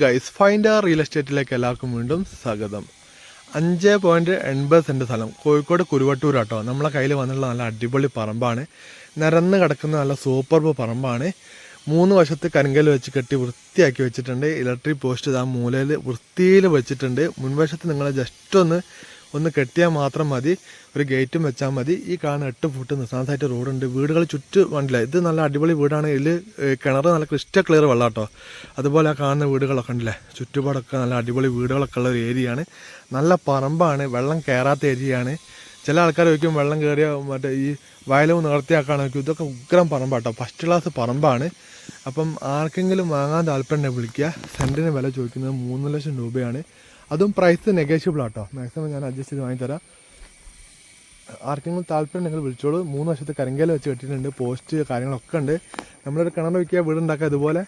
Guys find R real എസ്റ്റേറ്റിലേക്ക് എല്ലാവർക്കും വീണ്ടും സ്വാഗതം. അഞ്ച് പോയിന്റ് എൺപത് സെന്റ് സ്ഥലം. കോഴിക്കോട് കുരുവട്ടൂർ കേട്ടോ നമ്മളെ കയ്യിൽ വന്നിട്ടുള്ള നല്ല അടിപൊളി പറമ്പാണ്. നിരന്ന് കിടക്കുന്ന നല്ല സൂപ്പർബ് പറമ്പാണ്. മൂന്ന് വശത്ത് കരിങ്കൽ വെച്ച് കെട്ടി വൃത്തിയാക്കി വെച്ചിട്ടുണ്ട്. ഇലക്ട്രിക് പോസ്റ്റ് ആ മൂലയിൽ വൃത്തിയിൽ വെച്ചിട്ടുണ്ട്. മുൻവശത്ത് നിങ്ങൾ ജസ്റ്റ് ഒന്ന് ഒന്ന് കെട്ടിയാൽ മാത്രം മതി ഒരു ഗേറ്റും വെച്ചാൽ മതി. ഈ കാണുന്ന എട്ട് ഫുട്ട് നിസ്സാനത്തായിട്ട് റോഡുണ്ട് വീടുകൾ ചുറ്റും വണ്ടില്ല ഇത് നല്ല അടിപൊളി വീടാണ്. ഇതിൽ കിണർ നല്ല ക്രിസ്റ്റൽ ക്ലിയർ വെള്ളം കേട്ടോ അതുപോലെ ആ കാണുന്ന വീടുകളൊക്കെ ഉണ്ടല്ലേ ചുറ്റുപാടൊക്കെ നല്ല അടിപൊളി വീടുകളൊക്കെ ഉള്ള ഒരു ഏരിയയാണ് നല്ല പറമ്പാണ്. വെള്ളം കയറാത്ത ഏരിയയാണ് ചില ആൾക്കാർ ചോദിക്കും വെള്ളം കയറിയ മറ്റേ ഈ വയലും നിർത്തിയാക്കാണ് നോക്കും ഇതൊക്കെ ഉഗ്രം പറമ്പാട്ടോ. First class പറമ്പാണ്. അപ്പം ആർക്കെങ്കിലും വാങ്ങാൻ താല്പര്യം വിളിക്കുക. സെന്റിന് വില ചോദിക്കുന്നത് മൂന്ന് ലക്ഷം രൂപയാണ്. അതും പ്രൈസ് നെഗോഷ്യബിൾ ആട്ടോ. മാക്സിമം ഞാൻ അഡ്ജസ്റ്റ് ചെയ്ത് വാങ്ങിത്തരാം. ആർക്കെങ്കിലും താല്പര്യം നിങ്ങൾ വിളിച്ചോളൂ. മൂന്ന് വർഷത്തെ കരിങ്കയിൽ വെച്ച് കെട്ടിയിട്ടുണ്ട്. പോസ്റ്റ് കാര്യങ്ങളൊക്കെ ഉണ്ട്. നമ്മളൊരു കിണർ വയ്ക്കുക വീടുണ്ടാക്കുക ഇതുപോലെ.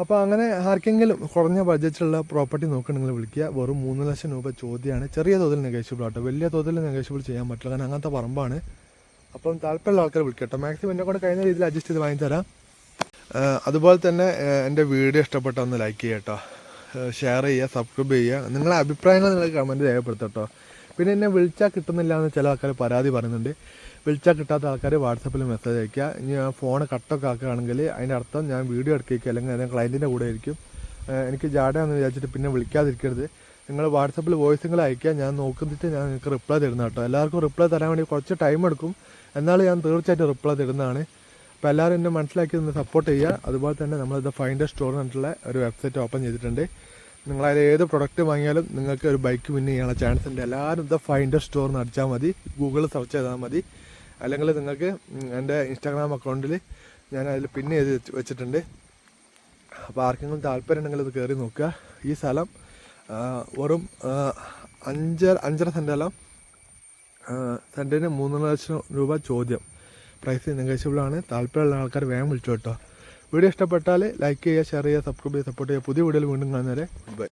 അപ്പോൾ അങ്ങനെ ആർക്കെങ്കിലും കുറഞ്ഞ ബഡ്ജറ്റിലുള്ള പ്രോപ്പർട്ടി നോക്കി നിങ്ങൾ വിളിക്കുക. വെറും മൂന്ന് ലക്ഷം രൂപ ചോദ്യമാണ് ചെറിയ തോതിൽ നെഗോഷ്യബിൾ ആട്ടോ. വലിയ തോതിൽ നെഗോഷ്യബിൾ ചെയ്യാൻ പറ്റില്ല. കാരണം അങ്ങനത്തെ പറമ്പാണ്. അപ്പം താല്പര്യമുള്ള ആൾക്കാർ വിളിക്കട്ടോ. മാക്സിമം എന്നെ കൊണ്ട് കഴിഞ്ഞ രീതിയിൽ അഡ്ജസ്റ്റ് ചെയ്ത് വാങ്ങിത്തരാം. അതുപോലെ തന്നെ എന്റെ വീഡിയോ ഇഷ്ടപ്പെട്ട ഒന്ന് ലൈക്ക് ചെയ്യട്ടോ. ഷെയർ ചെയ്യുക സബ്സ്ക്രൈബ് ചെയ്യുക. നിങ്ങളുടെ അഭിപ്രായങ്ങൾ നിങ്ങൾ കമന്റ് രേഖപ്പെടുത്തട്ടോ. പിന്നെ എന്നെ വിളിച്ചാൽ കിട്ടുന്നില്ല എന്ന് ചില ആൾക്കാർ പരാതി പറയുന്നുണ്ട്. വിളിച്ചാൽ കിട്ടാത്ത ആൾക്കാർ വാട്സപ്പിൽ മെസ്സേജ് അയക്കുക ഇനി ഞാൻ ഫോൺ കട്ടൊക്കെ ആക്കുകയാണെങ്കിൽ അതിന്റെ അർത്ഥം ഞാൻ വീഡിയോ എടുക്കുക അല്ലെങ്കിൽ ഞാൻ ക്ലയന്റിന്റെ കൂടെ ആയിരിക്കും. എനിക്ക് ജാടയാണെന്ന് വിചാരിച്ചിട്ട് പിന്നെ വിളിക്കാതിരിക്കരുത്. നിങ്ങൾ വാട്സപ്പിൽ വോയിസുകൾ അയക്കുക ഞാൻ നോക്കുന്നിട്ട് ഞാൻ നിങ്ങൾക്ക് റിപ്ലൈ തരുന്ന കേട്ടോ എല്ലാവർക്കും റിപ്ലൈ തരാൻ വേണ്ടി കുറച്ച് ടൈം എടുക്കും. എന്നാൽ ഞാൻ തീർച്ചയായിട്ടും റിപ്ലൈ തരുന്നതാണ്. അപ്പോൾ എല്ലാവരും എന്നെ മനസ്സിലാക്കി ഒന്ന് സപ്പോർട്ട് ചെയ്യുക. അതുപോലെ തന്നെ നമ്മൾ ദ ഫൈൻഡർ സ്റ്റോർ എന്നിട്ടുള്ള ഒരു വെബ്സൈറ്റ് ഓപ്പൺ ചെയ്തിട്ടുണ്ട്. നിങ്ങളതിൽ ഏത് പ്രൊഡക്റ്റ് വാങ്ങിയാലും നിങ്ങൾക്ക് ഒരു ബൈക്ക് വിൻ ചെയ്യാനുള്ള ചാൻസ് ഉണ്ട്. എല്ലാവരും ഇത് ഫൈൻഡർ സ്റ്റോർ എന്ന് അടിച്ചാൽ മതി. ഗൂഗിളിൽ സെർച്ച് ചെയ്താൽ മതി. അല്ലെങ്കിൽ നിങ്ങൾക്ക് എന്റെ ഇൻസ്റ്റാഗ്രാം അക്കൗണ്ടിൽ ഞാൻ അതിൽ പിൻ ചെയ്ത് വെച്ചിട്ടുണ്ട്. അപ്പോൾ ആർക്കെങ്കിലും താല്പര്യം ഉണ്ടെങ്കിൽ ഇത് കയറി നോക്കുക. ഈ സ്ഥലം വെറും അഞ്ചര അഞ്ചര സെന്റ് സ്ഥലം സെന്റിന് മൂന്നര ലക്ഷം രൂപ ചോദ്യം. പ്രൈസ് നെഗോഷ്യബിളാണ് താല്പര്യമുള്ള ആൾക്കാർ വേഗം വിളിച്ചു കേട്ടോ വീഡിയോ ഇഷ്ടപ്പെട്ടാൽ ലൈക്ക് ചെയ്യുക ഷെയർ ചെയ്യുക സബ്സ്ക്രൈബ് ചെയ്യുക സപ്പോർട്ട് ചെയ്യുക. പുതിയ വീഡിയോയിൽ വീണ്ടും കാണുന്നവരെ ബൈ